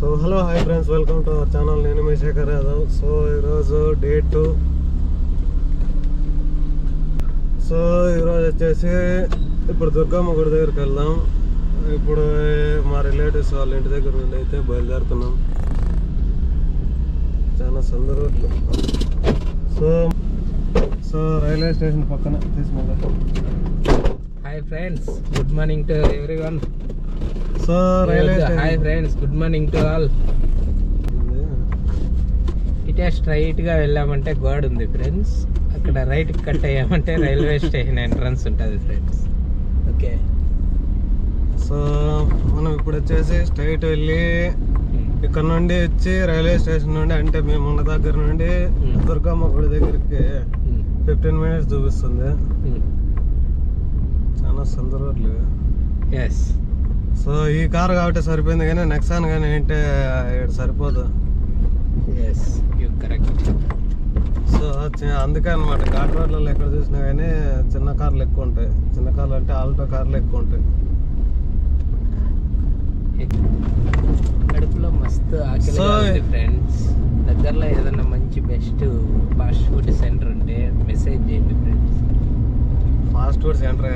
So hello hi friends welcome to our channel. నేను మీ Shekar Yadav. So ఈరోజు డేట్ సో ఈరోజు వచ్చేసి ఇప్పుడు దుర్గమ్మ గుడి దగ్గరికి వెళ్దాం. ఇప్పుడు మా రిలేటివ్స్ వాళ్ళ ఇంటి దగ్గర నుండి అయితే బయలుదేరుతున్నాం. చాలా సందర్భట్లు సో సో రైల్వే స్టేషన్ పక్కన తీసుకుంటాం hi friends good morning to everyone so railway hi friends good morning to all ఇటే స్ట్రైట్గా వెళ్ళామంటే గోడ ఉంది ఫ్రెండ్స్ అక్కడ రైట్ కట్ అయ్యామంటే రైల్వే స్టేషన్ ఎంట్రన్స్ ఉంటుంది ఫ్రెండ్స్ ఓకే. సో మనం ఇప్పుడు వచ్చేసి స్ట్రైట్ వెళ్ళి ఇక్కడ నుండి వచ్చి రైల్వే స్టేషన్ నుండి అంటే మేము ఉన్న దగ్గర నుండి Hmm. దుర్గమ్మ గుడి దగ్గరికి ఫిఫ్టీన్ మినిట్స్ చూపిస్తుంది. చాలా సందర్భాలు. ఎస్ సో ఈ కార్ కాబట్టి సరిపోయింది కానీ నెక్సాన్ కానీ ఏంటంటే ఇక్కడ సరిపోదు. సో అందుకే అనమాట ఘాట్ రోడ్లలో ఎక్కడ చూసినా కానీ చిన్న కార్లు ఎక్కువ ఉంటాయి. చిన్న కార్లు అంటే ఆల్టో కార్లు ఎక్కువ ఉంటాయి. కడుపులో మస్తు ఆకలి ఫ్రెండ్స్ దగ్గరలో ఏదైనా మంచి బెస్ట్ ఫాస్ట్ ఫుడ్ సెంటర్ ఉంటే మెసేజ్ చేయండి ఫ్రెండ్స్ ఫాస్ట్ ఫుడ్ సెంటర్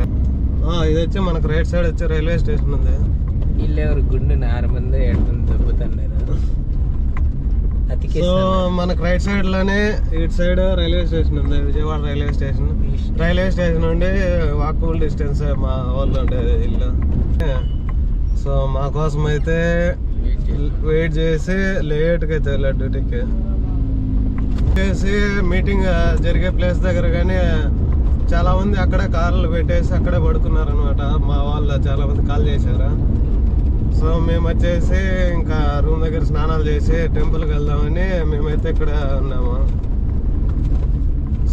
ఇది వచ్చి మనకు రైట్ సైడ్ వచ్చి రైల్వే స్టేషన్ ఉంది. వీళ్ళు ఎవరు గుండు ఆరు మంది ఏడు మంది దొబ్బుతున్నారు సో. మనకు రైట్ సైడ్లోనే ఇటు సైడ్ రైల్వే స్టేషన్ ఉంది Vijayawada railway station railway station నుండి వాకబుల్ డిస్టెన్స్ మా వాళ్ళు ఉండేది ఇల్లు సో మా కోసం అయితే వెయిట్ చేసి లేట్గా అయితే వెళ్ళాడు డ్యూటీకి చేసి మీటింగ్ జరిగే ప్లేస్ దగ్గర కానీ చాలా మంది అక్కడే కార్లు పెట్టేసి అక్కడే పడుకున్నారు అనమాట మా వాళ్ళు చాలా మంది కాల్ చేశారు సో మేము వచ్చేసి ఇంకా రూమ్ దగ్గర స్నానాలు చేసి టెంపుల్కి వెళ్దామని మేమైతే ఇక్కడ ఉన్నాము.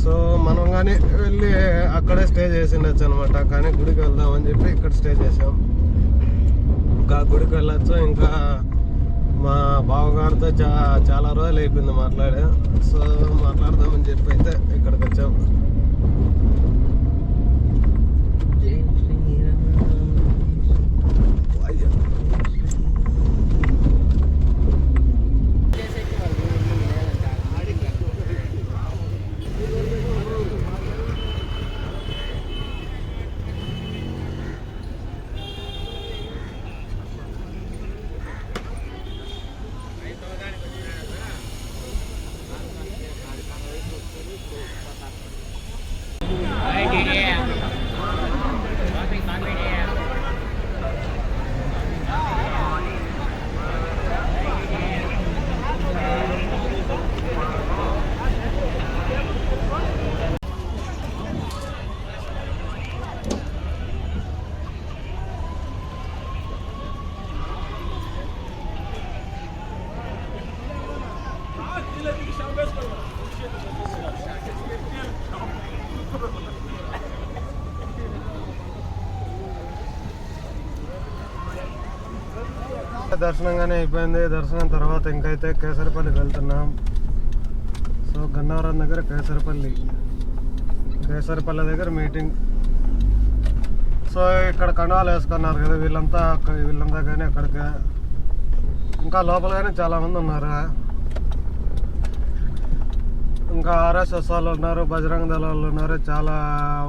సో మనం కానీ వెళ్ళి అక్కడే స్టే చేసి ఉండొచ్చు అనమాట కానీ గుడికి వెళ్దామని చెప్పి ఇక్కడ స్టే చేసాం ఇంకా గుడికి వెళ్ళొచ్చు. ఇంకా మా బావగారితో చా చాలా రోజులు అయిపోయింది మాట్లాడే. సో మాట్లాడదామని చెప్పి అయితే ఇక్కడికి వచ్చాం. దర్శనంగానే అయిపోయింది. దర్శనం తర్వాత ఇంకైతే కేసరపల్లికి వెళ్తున్నాం. సో గన్నవరం దగ్గర కేసరపల్లి కేసరపల్లి దగ్గర మీటింగ్. సో ఇక్కడ కండవాలు వేసుకున్నారు కదా వీళ్ళంతా వీళ్ళంతా కానీ అక్కడికి. ఇంకా లోపల కానీ చాలామంది ఉన్నారు. ఇంకా ఆర్ఎస్ఎస్ వాళ్ళు ఉన్నారు బజరంగ దళ వాళ్ళు ఉన్నారు. చాలా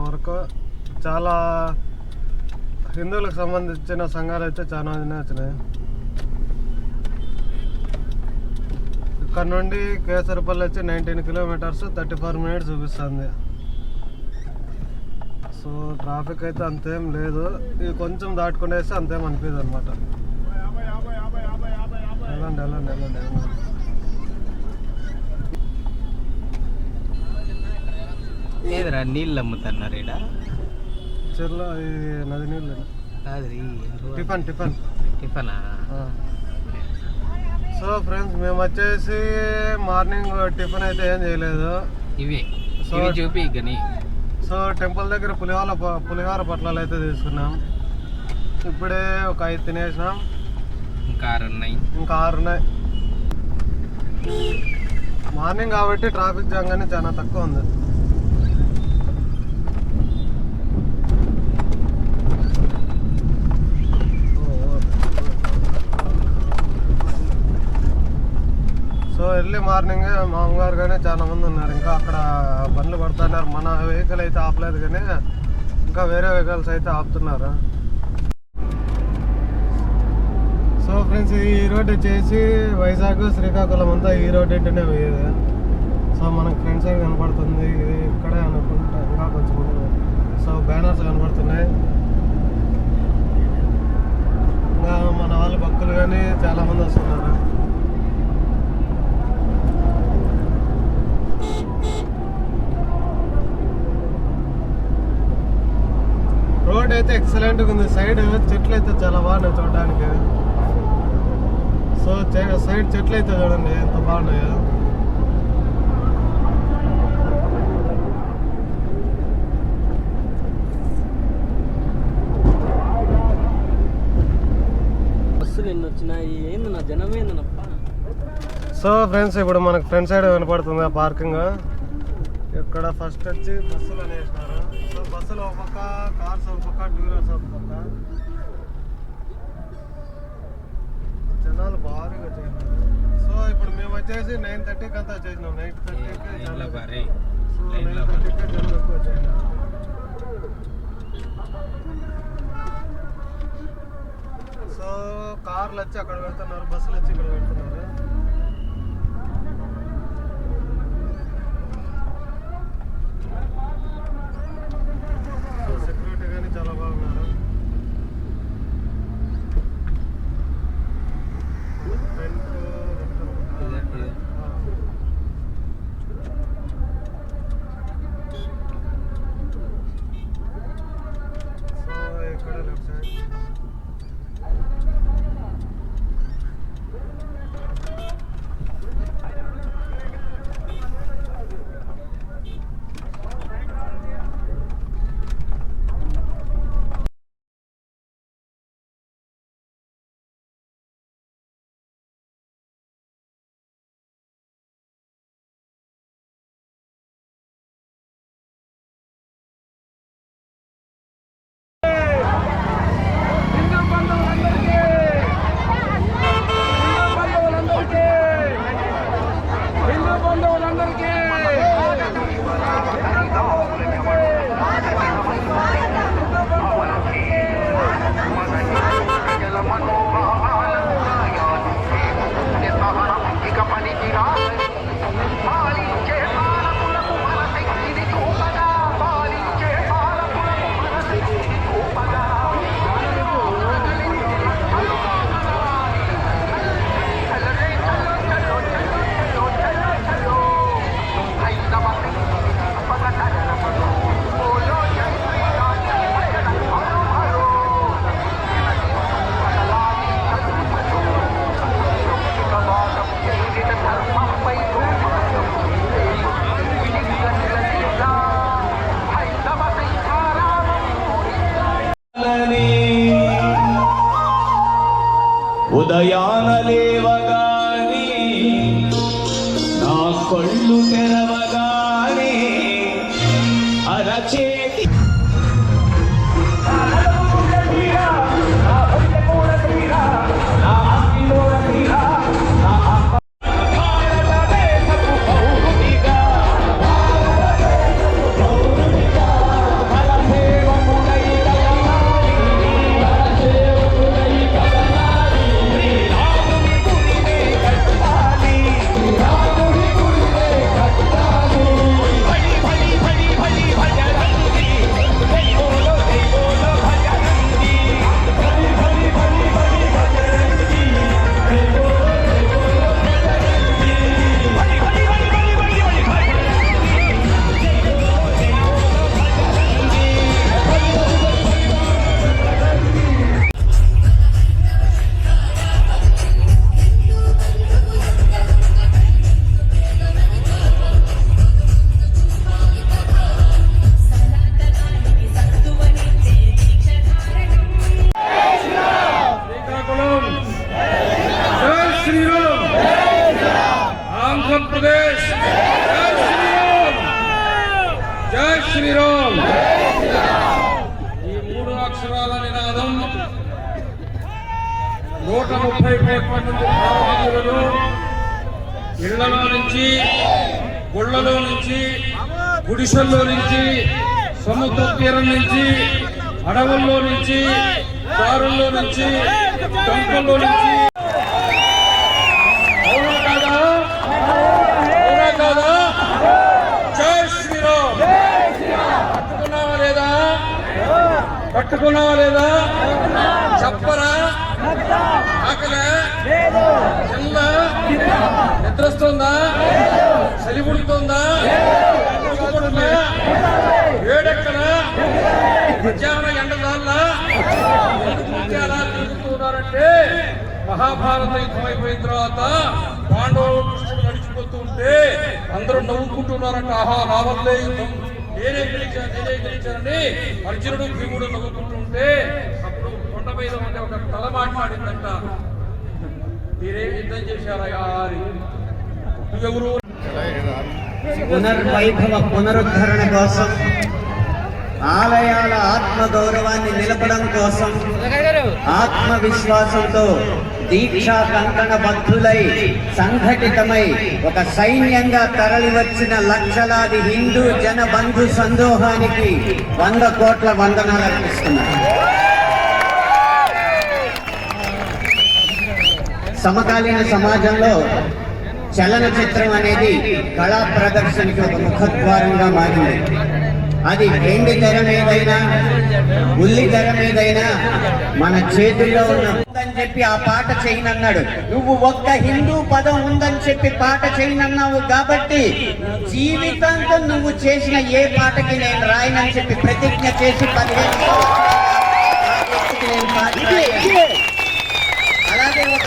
వరకు చాలా హిందువులకు సంబంధించిన సంఘాలు అయితే చాలా వచ్చినాయి. ఇక్కడ నుండి కేసరపల్లి వచ్చి nineteen kilometres thirty four minutes చూపిస్తుంది. సో ట్రాఫిక్ అయితే అంతేం లేదు. ఇది కొంచెం దాటుకునేసి అంతేం అనిపించదు అనమాట వెళ్ళండి వెళ్ళండి వెళ్ళండి వెళ్ళండి. లేదురా నీళ్ళు అమ్ముతున్నారు ఈడ? చెర్లో నది నీళ్ళు టిఫిన్ టిఫిన్. టిఫనా? సో ఫ్రెండ్స్ మేము వచ్చేసి మార్నింగ్ టిఫిన్ అయితే ఏం చేయలేదు. ఇవి సో- చూపి గని. సో టెంపుల్ దగ్గర పులిహోర పులిహోర పొట్లాలు అయితే తీసుకున్నాం. ఇప్పుడే ఒక ఐదు తినేసినాం. ఇంకా ఆరు ఉన్నాయి. ఇంకా ఆరు ఉన్నాయి. మార్నింగ్ కాబట్టి ట్రాఫిక్ జామ్ కానీ చాలా తక్కువ ఉంది. సో ఎర్లీ మార్నింగ్ మా అమ్మగారు కానీ చాలా మంది ఉన్నారు. ఇంకా అక్కడ బండ్లు పడుతున్నారు. మన వెహికల్ అయితే ఆపలేదు కానీ ఇంకా వేరే వెహికల్స్ అయితే ఆపుతున్నారు. సో ఫ్రెండ్స్ ఈ రోడ్ వచ్చేసి వైజాగ్ శ్రీకాకుళం అంతా ఈ రోడ్ ఏంటనే పోయేది సో మనకు ఫ్రెండ్స్ అయితే కనపడుతుంది. ఇది ఇక్కడే అనుకుంటా. ఇంకా కొంచెం సో బ్యానర్స్ కనపడుతున్నాయి ఇంకా మన వాళ్ళ భక్తులు కానీ చాలా మంది వస్తున్నారు రోడ్ అయితే ఎక్సలెంట్గా ఉంది. సైడ్ చెట్లు అయితే చాలా బాగున్నాయి చూడడానికి సో సైడ్ చెట్లు అయితే చూడండి ఎంత బాగున్నాయో. సో ఫ్రెండ్స్ ఇప్పుడు మనకు ఫ్రంట్ సైడ్ కనపడుతుంది పార్కింగ్ ఇక్కడ ఫస్ట్ వచ్చి బస్సులు అనేసినారు. సో బస్సులు ఒక పక్క కార్స్ ఒక పక్క జనాలు భారీగా వచ్చేసినారు సో ఇప్పుడు మేము వచ్చేసి నైన్ థర్టీకి అంతా వచ్చేసినాం నైన్ థర్టీకి లైన్లో బారే సో నైన్ థర్టీకి జనం ఎక్కువ సో కార్లు వచ్చి అక్కడ పెడుతున్నారు బస్సులు వచ్చి ఇక్కడ పెడుతున్నారు. సముద్ర నుంచి అడవుల్లో నుంచి దారుల్లో నుంచి టెంపుల్లో నుంచి. కాదా? కాదా? పట్టుకున్నావా లేదా? లేదా? చెప్పరా? ఆకలే? నిద్రస్తుందా? చలి పుడుతుందా? ఉడుకుతుందా? వేడెక్కడా మధ్యాహ్నం ఎండ చాలా తిరుగుతున్నారంటే మహాభారత యుద్ధం అయిపోయిన తర్వాత పాండవులు కృష్ణుడు నడిచిపోతూ ఉంటే అందరూ నవ్వుకుంటున్నారంట ఆహా నా యుద్ధం. నేనే గెలిచాను నేనే గెలిచానని అర్జునుడు భీముడు నవ్వుకుంటుంటే అప్పుడు కొండ మీద ఉండే ఒక తల మాట్లాడిందంట మీరేం యుద్ధం చేశారా యారి నువ్వెవరు? పునర్వైభవ పునరుద్ధరణ కోసం ఆలయాల ఆత్మ గౌరవాన్ని నిలపడం కోసం ఆత్మవిశ్వాసంతో దీక్షా కంకణ బద్ధులై సంఘటితమై ఒక సైన్యంగా తరలివచ్చిన లక్షలాది హిందూ జన బంధు సందోహానికి వంద కోట్ల వందనాలు అర్పిస్తున్నారు సమకాలీన సమాజంలో చలనచిత్రం అనేది కళా ప్రదర్శనకి ఒక ముఖద్వారంగా మారింది. అది వెండి తెర మీదైనా ఉల్లి తెర మీదైనా మన చేతుల్లో ఉన్న ఉందని చెప్పి ఆ పాట చేయనన్నాడు. నువ్వు ఒక్క హిందూ పదం ఉందని చెప్పి పాట చేయనన్నావు కాబట్టి జీవితాంతం నువ్వు చేసిన ఏ పాటకి నేను రాయనని చెప్పి ప్రతిజ్ఞ చేసి పదిహేను సంవత్సరాలుగా ఆ వ్యక్తికి నేను పాట రాయను. అలాగే ఒక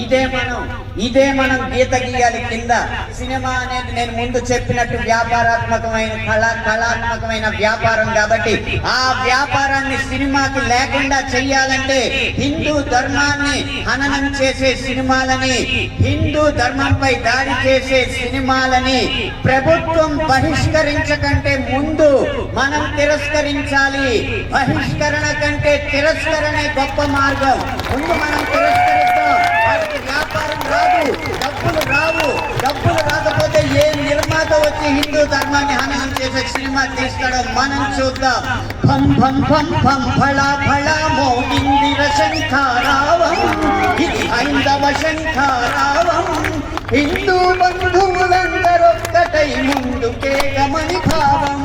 ఇదే మనం ఇదే మనం గీత గీయాలి కింద. సినిమా అనేది నేను ముందు చెప్పినట్టు వ్యాపారాత్మకమైన కళ కళాత్మకమైన వ్యాపారం కాబట్టి ఆ వ్యాపారాన్ని సినిమాకి లేకుండా చెయ్యాలంటే హిందూ ధర్మాన్ని హననం చేసే సినిమాలని హిందూ ధర్మంపై దాడి చేసే సినిమాలని ప్రభుత్వం బహిష్కరించకంటే ముందు మనం తిరస్కరించాలి. బహిష్కరణ కంటే తిరస్కరణే గొప్ప మార్గం. ముందు మనం తిరస్కరి వ్యాపారం రాదు. డబ్బులు రావు. డబ్బులు రాకపోతే ఏ నిర్మాత వచ్చి హిందూ ధర్మాన్ని హననం చేసే సినిమా తీస్తాడో మనం చూద్దాం. భం ఫం ఫం భం ఫళ ఫళ మోగిందిర శంఖారావం. ఇది హైందవ శంఖారావం. హిందూ బంధువులందరొక్కటై ముందుకే గమని భావం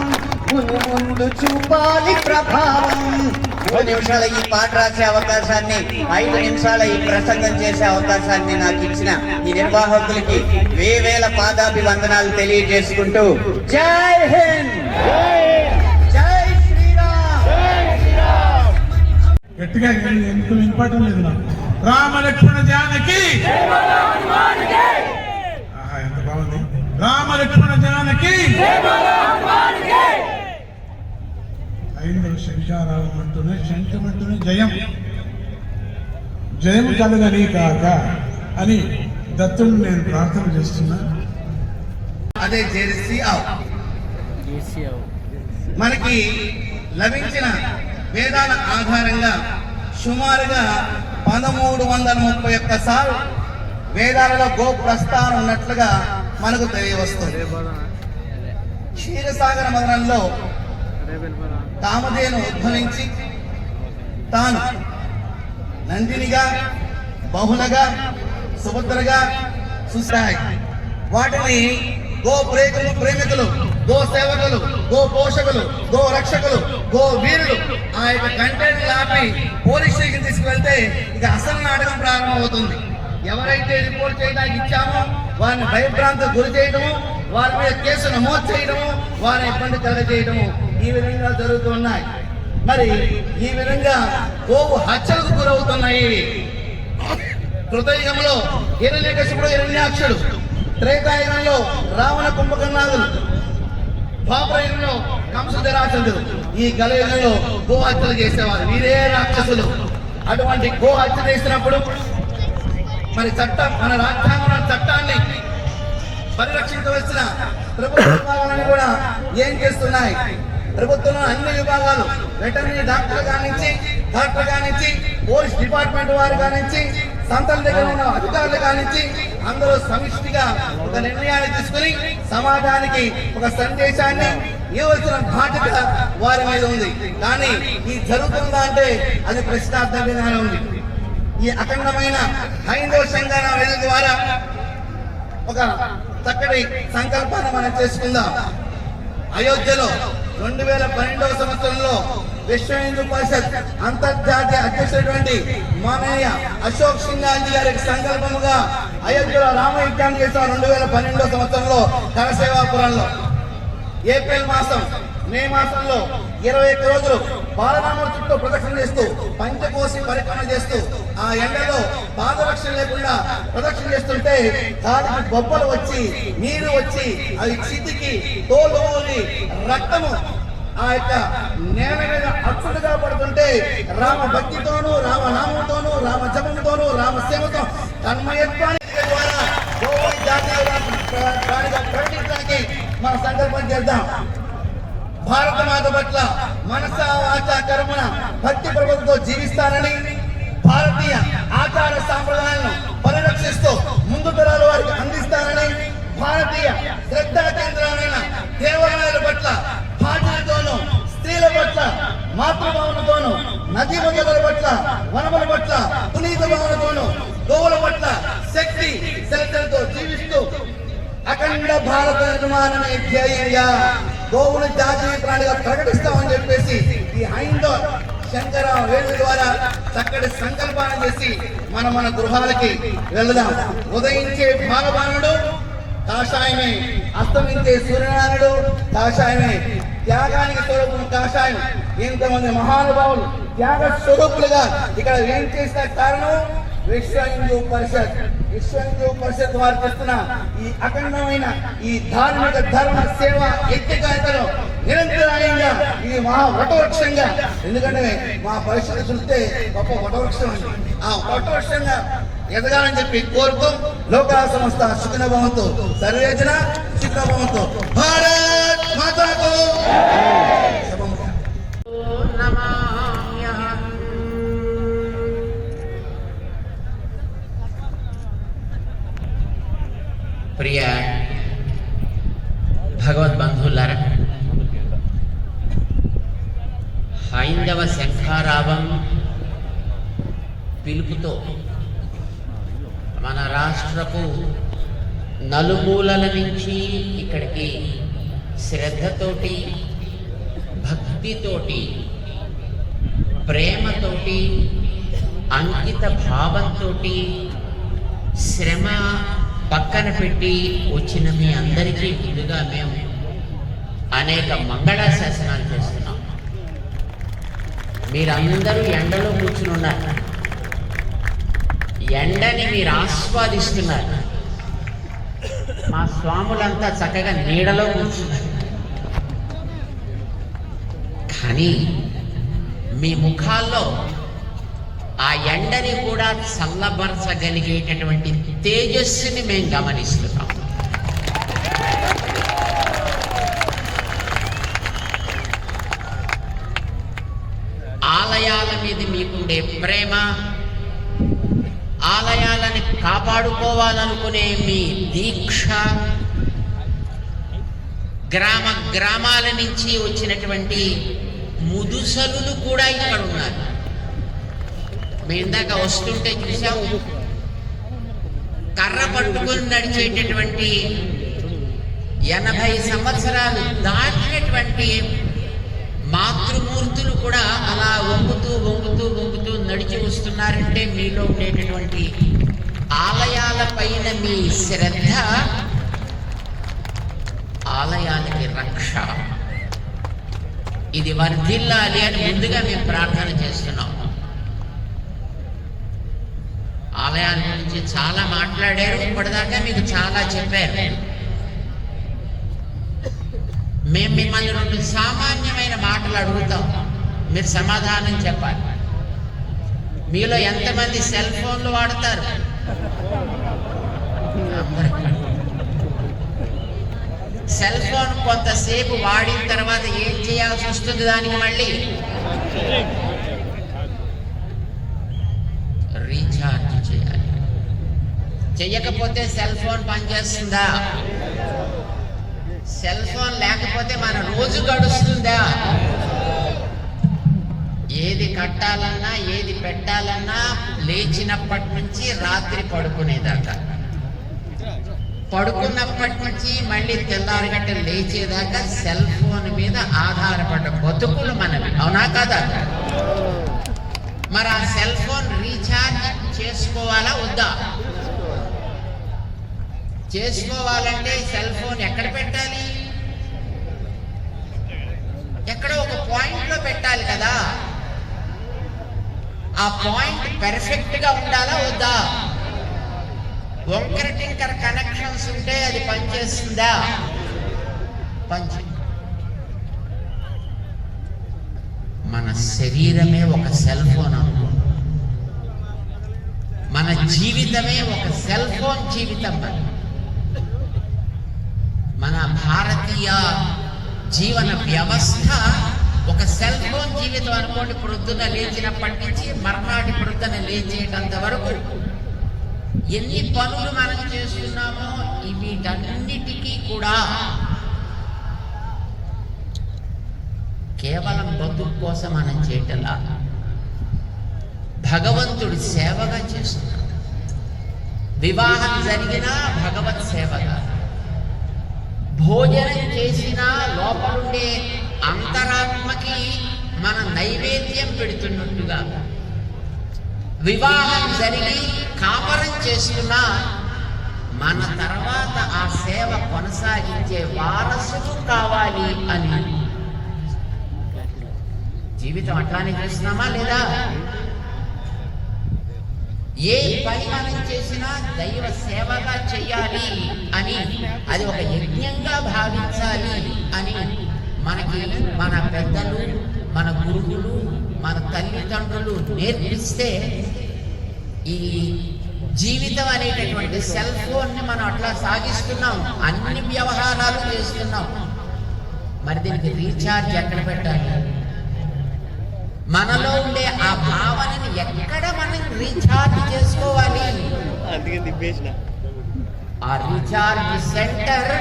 మును ముందు చూపాలి ప్రభావం. మూడు నిమిషాల ఈ పాట రాసే అవకాశాన్ని ఐదు నిమిషాల ఈ ప్రసంగం చేసే అవకాశాన్ని నాకు ఇచ్చిన ఈ నిర్వాహకులకి వేవేల పాదాభివందనాలు తెలియజేసుకుంటూ జై హింద్! జై శ్రీరామ్! గట్టిగా ఎందుకు వినపడటం లేదు నాకు. రామ లక్ష్మణ జానకి! ఎంత బాగుంది. రామ లక్ష్మణ జానకి! ఐదవ శంఖారావం అంటూనే శంఖం అంటూనే జయం. జయం కలగని కాక అని దత్తుడిని నేను ప్రార్థన చేస్తున్నా. అదే జెర్సీ ఆవు. మనకి లభించిన వేదాల ఆధారంగా సుమారుగా పదమూడు వందల ముప్పై ఒక్క సార్లు వేదాలలో గో ప్రస్థానం ఉన్నట్లుగా మనకు తెలియవస్తుంది. క్షీరసాగర మదనంలో కామధేను ఉద్భవించి తాను నందినిగా బహుళగా సుభద్రగా చూశాయి. వాటిని గో ప్రేకులు ప్రేమికులు గో సేవకులు గో పోషకులు గో రక్షకులు గో వీరులు ఆ యొక్క కంటెంట్ ఆపి పోలీస్ స్టేషన్ తీసుకువెళ్తే ఇక అసలు నాటకం ప్రారంభమవుతుంది. ఎవరైతే రిపోర్ట్ చేయడానికి ఇచ్చామో వారిని భయభ్రాంతి గురి చేయడము వారి మీద కేసు నమోదు చేయడము వారి ఇబ్బంది కలగజేయడము ఈ విధంగా జరుగుతున్నాయి. మరి ఈ విధంగా గోవు హత్యలకు గురవుతున్నాయి. కృతయుగంలో హిరణ్యకశిపుడు హిరణ్యాక్షుడు త్రేతాయుగంలో రావణ కుంభకర్ణాదులు పాపయుగంలో కంసధరాచంద్రుడు ఈ గలయుగంలో గో హత్యలు చేసేవారు. వీరే రాక్షసులు. అటువంటి గో హత్య చేసినప్పుడు మరి చట్టం మన రాజ్యాంగం చట్టాన్ని పరిరక్షించవలసిన ప్రభుత్వాలను కూడా ఏం చేస్తున్నాయి? ప్రభుత్వంలో అన్ని విభాగాలు వెటర్నరీ డాక్టర్ కానించి డాక్టర్ కానించి పోలీస్ డిపార్ట్మెంట్ వారు కానించి సంతల దగ్గర ఉన్న అధికారులు కానించి అందరూ సమిష్టిగా ఒక నిర్ణయాన్ని తీసుకుని సమాజానికి ఒక సందేశాన్ని ఇవ్వాల్సిన బాధ్యత వారి మీద ఉంది. కానీ ఈ జరుగుతుందా అంటే అది ప్రశ్నార్థకంగానే ఉంది. ఈ అఖండమైన హైందవ సంఘాల వేద ద్వారా ఒక చక్కటి సంకల్పాన్ని మనం చేసుకుందాం. అయోధ్యలో రెండు వేల పన్నెండవ సంవత్సరంలో విశ్వ హిందూ పరిషత్ అంతర్జాతీయ అధ్యక్షుడైనటువంటి మానయ్య అశోక్ సింగాంజీ గారికి సంకల్పముగా అయోధ్యలో రామయజ్ఞాన్ని చేసిన రెండు వేల పన్నెండవ సంవత్సరంలో కరసేవాపురంలో ఏప్రిల్ మాసం మే మాసంలో ఇరవై ఒక్క రోజులు బాలరాముడు చుట్టూ ప్రదక్షిణ చేస్తూ పంచకోసి పరిక్రమ చేస్తూ ఆ ఎండలో పాదరక్షణ లేకుండా ప్రదక్షిణ చేస్తుంటే దానికి బొబ్బలు వచ్చి నీరు వచ్చి అవి చితికి తోలు రక్తము ఆ యొక్క నేల మీద అచ్చుడుగా పడుతుంటే రామ భక్తితోనూ రామ నామంతోనూ రామ జపంతోనూ రామ సేవతో తన్మయత్వానికి ద్వారా గోవుని జాతీయ ప్రాణిగా ప్రకటించడానికి మన సంకల్పం చేద్దాం. భారత మాత పట్ల మనస వాచ కర్మణ భక్తి ప్రభుత్వంతో జీవిస్తానని భారతీయ ఆచార సాంప్రదాయాలను పరిరక్షిస్తూ ముందు తరాల వారికి అందిస్తానని భారతీయ శ్రద్ధా కేంద్రాలైన దేవాలయాల పట్ల బాధ్యతతోనూ స్త్రీల పట్ల మాతృభావనతోనూ నదీ మందుల పట్ల వనముల పట్ల పునీత భావనతోనూ గోవుల పట్ల శక్తి శ్రద్ధలతో జీవిస్తూ అఖండ భారత నిర్మాణమే ధ్యేయంగా గోవును జాతీయ ప్రాణిగా ప్రకటిస్తామని చెప్పేసి ఈ హైందవ శంకర వేణు ద్వారా చక్కటి సంకల్పాన్ని చేసి మనం మన గృహాలకి వెళదాం. ఉదయించే భాగవానుడు కాషాయమే అస్తమించే సూర్యనారాయణుడు కాషాయమే త్యాగానికి స్వరూపం కాషాయం. ఇంతమంది మహానుభావులు త్యాగ స్వరూపులుగా ఇక్కడ ఏం చేసిన కారణం? విశ్వ హిందూ పరిషత్ విశ్వ హిందూ పరిషత్ వారు చేస్తున్న ఈ అఖండమైన ఈ ధార్మిక ధర్మ సేవ యజ్ఞకాయతలో నిరంతరాయంగా ఇది మహా వటవృక్షంగా ఎందుకంటే మా పరిషత్ చూస్తే గొప్ప వటవృక్షం అండి. ఆ వటవృక్షంగా ఎదగాలని చెప్పి కోరుతూ లోకా సంస్థ సుఖన భవంతో. సర్వేజన సుఖన భవంతో. పెట్టి వచ్చిన మీ అందరికీ ముందుగా మేము అనేక మంగళాశాసనాలు చేస్తున్నాం. మీరందరూ ఎండలో కూర్చుని ఉన్నారు. ఎండని మీరు ఆస్వాదిస్తున్నారు. మా స్వాములంతా చక్కగా నీడలో కూర్చున్నారు. కానీ మీ ముఖాల్లో ఆ ఎండని కూడా చల్లబరచగలిగేటటువంటి తేజస్సుని మేము గమనిస్తున్నాం. ఆలయాల మీద మీకుండే ప్రేమ ఆలయాలని కాపాడుకోవాలనుకునే మీ దీక్ష గ్రామ గ్రామాల నుంచి వచ్చినటువంటి ముదుసలులు కూడా ఇక్కడ ఉన్నారు. మేము ఇందాక వస్తుంటే చూసాము కర్ర పట్టుకొని నడిచేటటువంటి ఎనభై సంవత్సరాలు దాటినటువంటి మాతృమూర్తులు కూడా అలా వంగుతూ వంగుతూ వంగుతూ నడిచి వస్తున్నారంటే మీలో ఉండేటటువంటి ఆలయాల పైన మీ శ్రద్ధ ఆలయానికి రక్ష. ఇది వర్ధిల్లాలి అని ముందుగా మేము ప్రార్థన చేస్తున్నాం. ఆలయాల గురించి చాలా మాట్లాడారు. ఇప్పటిదాకా మీకు చాలా చెప్పారు. మేము మిమ్మల్ని రెండు సామాన్యమైన మాటలు అడుగుతాం. మీరు సమాధానం చెప్పాలి. మీలో ఎంతమంది సెల్ ఫోన్లు వాడతారు? సెల్ ఫోన్ కొంతసేపు వాడిన తర్వాత ఏం చేయాల్సి వస్తుంది దానికి మళ్ళీ? రీఛార్జ్ చేయాలి చెయ్యకపోతే సెల్ ఫోన్ పనిచేస్తుందా? సెల్ ఫోన్ లేకపోతే మన రోజు గడుస్తుందా? ఏది కట్టాలన్నా ఏది పెట్టాలన్నా లేచినప్పటి నుంచి రాత్రి పడుకునేదాకా. పడుకున్నప్పటి నుంచి మళ్ళీ తెల్లారిగట్ట లేచేదాకా సెల్ ఫోన్ మీద ఆధారపడ్డ బతుకులు మనవి. అవునా కాదా? మరి ఆ సెల్ ఫోన్ రీఛార్జ్ చేసుకోవాలా వద్దా? చేసుకోవాలంటే సెల్ ఫోన్ ఎక్కడ పెట్టాలి? ఎక్కడ ఒక పాయింట్లో పెట్టాలి కదా. ఆ పాయింట్ పెర్ఫెక్ట్గా ఉండాలా వద్దా? వంకర టింకర కనెక్షన్స్ ఉంటే అది పనిచేస్తుందా? పనిచే మన శరీరమే ఒక సెల్ ఫోన్ అనుకో. మన జీవితమే ఒక సెల్ ఫోన్ జీవితం మరి. మన భారతీయ జీవన వ్యవస్థ ఒక సెల్ ఫోన్ జీవితం అనుకోండి ప్రొద్దున లేచినప్పటి నుంచి మర్నాటి ప్రొద్దున లేచేటంత వరకు ఎన్ని పనులు మనం చేస్తున్నామో వీటన్నిటికీ కూడా కేవలం బతుకు కోసం మనం చేయటలా? భగవంతుడి సేవగా చేస్తున్నాం వివాహం జరిగినా భగవత్ సేవగా. భోజనం చేసినా లోపలుండే అంతరాత్మకి మన నైవేద్యం పెడుతున్నట్టుగా. వివాహం జరిగి కాపరం చేస్తున్నా మన తర్వాత ఆ సేవ కొనసాగించే వారసులు కావాలి అని. జీవితం అట్లానే చేస్తున్నామా లేదా? ఏ పని మనం చేసినా దైవ సేవగా చెయ్యాలి అని అది ఒక యజ్ఞంగా భావించాలి అని మనకి మన పెద్దలు మన గురువులు మన తల్లిదండ్రులు నేర్పిస్తే ఈ జీవితం అనేటటువంటి సెల్ ఫోన్ని మనం అట్లా సాగిస్తున్నాం అన్ని వ్యవహారాలు చేస్తున్నాం. మరి దీనికి రీఛార్జ్ ఎక్కడ పెట్టాలి? మనలో ఉండే ఆ భావనని ఎక్కడ మనం రీఛార్జ్ చేసుకోవాలి? అందుకే దింపేసిన ఆ రీఛార్జ్ సెంటర్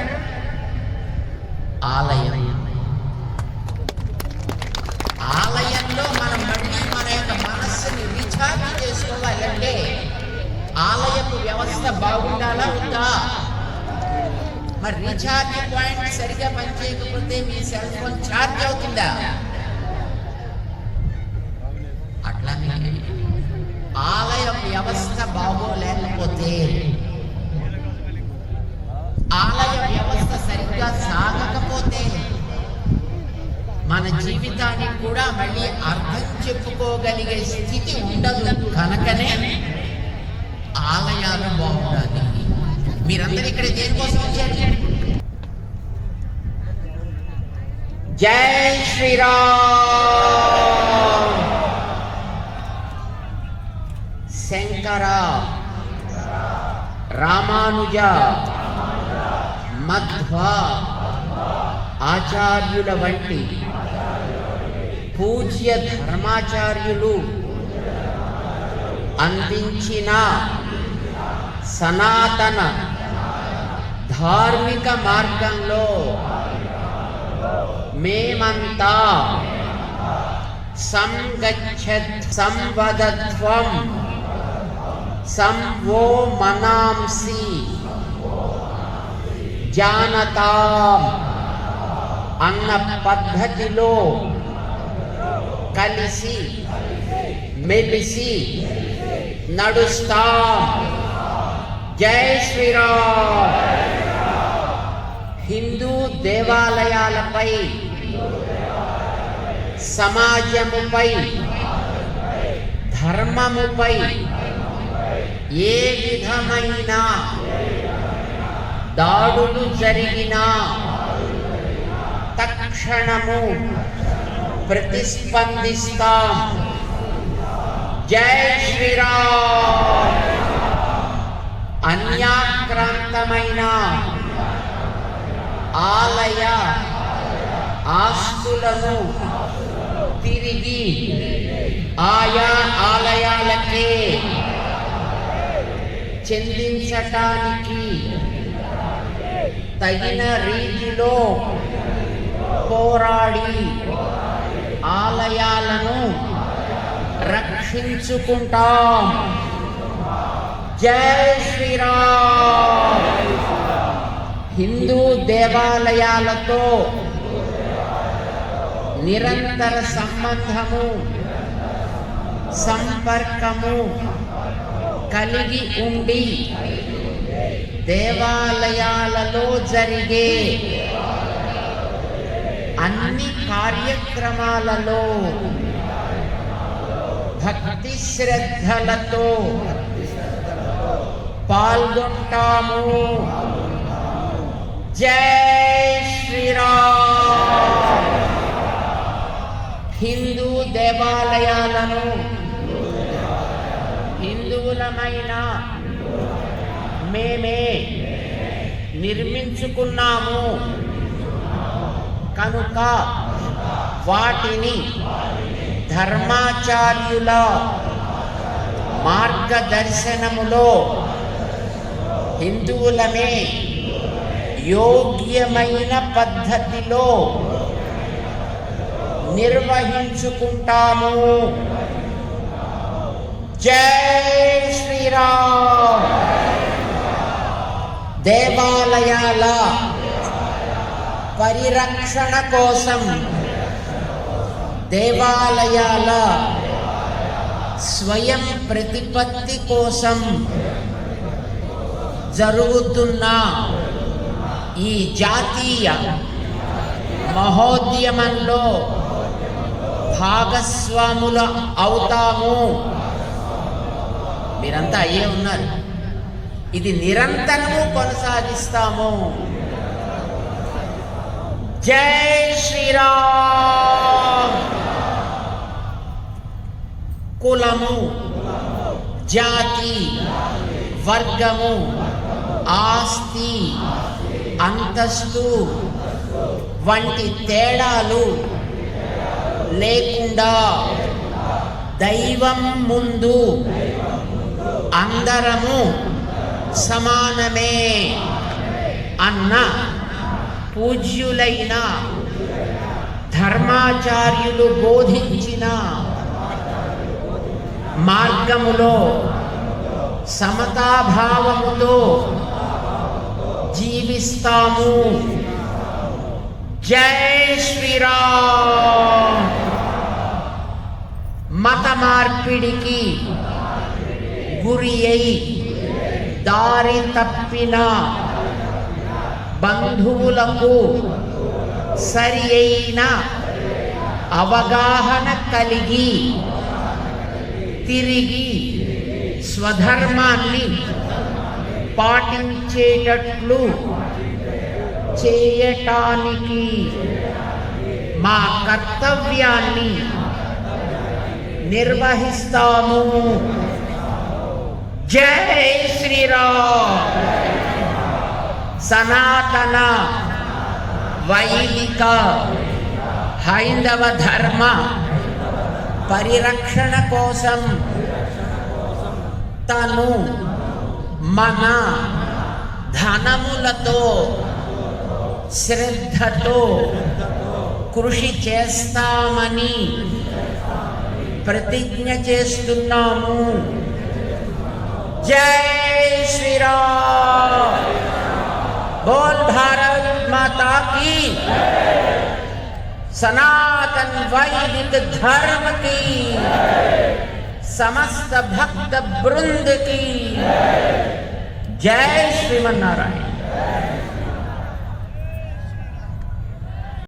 ఆలయం. ఆలయంలో మనం మళ్ళీ మన యొక్క మనస్సుని రీఛార్జ్ చేసుకోవాలంటే ఆలయపు వ్యవస్థ బాగుండాలా ఉందా మరి రీఛార్జ్ పాయింట్ సరిగా పనిచేయకపోతే మీ సెల్ ఫోన్ ఛార్జ్ అవుతుందా అట్లానే ఆలయ వ్యవస్థ బాగోలేకపోతే ఆలయ వ్యవస్థ సరిగ్గా సాగకపోతే మన జీవితానికి కూడా మళ్ళీ అర్థం చెప్పుకోగలిగే స్థితి ఉండదు కనుకనే ఆలయాలు బాగుండాలి. మీరందరూ ఇక్కడ దేనికోసం వచ్చారు? జై శ్రీరామ్! శంకరా! రామానుజ మధ్వ ఆచార్యుల వంటి పూజ్య ధర్మాచార్యులు అందించిన సనాతన ధార్మిక మార్గంలో మేమంతా సంగచ్చత్ సంవదత్వం సంవో మనాంసి జానతాం అన్న పద్ధతిలో కలిసి మెలిసి నడుస్తాం. జై శ్రీరామ్. హిందూ దేవాలయాలపై సమాజముపై ధర్మముపై ఏ విధమైన దాడులు జరిగినా తక్షణము ప్రతిస్పందిస్తా. జై శ్రీరామ్. అన్యాక్రాంతమైన ఆలయ ఆస్తులను తిరిగి ఆయా ఆలయాలకే చెందించటానికి తగిన రీతిలో పోరాడి ఆలయాలను రక్షించుకుంటాం. జై శ్రీరామ్. హిందూ దేవాలయాలతో నిరంతర సంబంధము సంపర్కము కలిగి ఉండి దేవాలయాలలో జరిగే అన్ని కార్యక్రమాలలో భక్తి శ్రద్ధలతో పాల్గొంటాము. జై శ్రీరామ్. హిందూ దేవాలయాలను హిందువులమైన మేమే నిర్మించుకున్నాము. కనుక వాటిని ధర్మాచార్యుల మార్గదర్శనములో హిందువులమే యోగ్యమైన పద్ధతిలో నిర్వహించుకుంటాము. జై శ్రీరామ్. దేవాలయాల పరిరక్షణ కోసం దేవాలయాల స్వయం ప్రతిపత్తి కోసం జరుగుతున్న ఈ జాతీయ మహోద్యమంలో భాగస్వాముల అవుతాము. మీరంతా అయ్యే ఉన్నారు. ఇది నిరంతరము కొనసాగిస్తాము. జై శ్రీరామ్. కులము జాతి వర్గము ఆస్తి అంతస్తు వంటి తేడాలు లేకుండా దైవం ముందు అందరము సమానమే అన్న పూజ్యులైన ధర్మాచార్యులు బోధించిన మార్గములో సమతాభావముతో జీవిస్తాము. జై శ్రీరామ్. మత మార్పిడికి గురియై దారి తప్పిన బంధువులకు సరి అయిన అవగాహన కలిగి తిరిగి స్వధర్మాన్ని పాటించేటట్లు చేయటానికి మా కర్తవ్యాన్ని నిర్వహిస్తాము. జై శ్రీరామ్. సనాతన వైదిక హైందవ ధర్మ పరిరక్షణ కోసం తను మన ధనములతో శ్రద్ధతో కృషి చేస్తామని ప్రతిజ్ఞ చేస్తున్నాము. जय श्री राम बोल भारत माता की। सनातन वैदिक धर्म की। समस्त भक्त वृंद की। जय श्रीमनारायण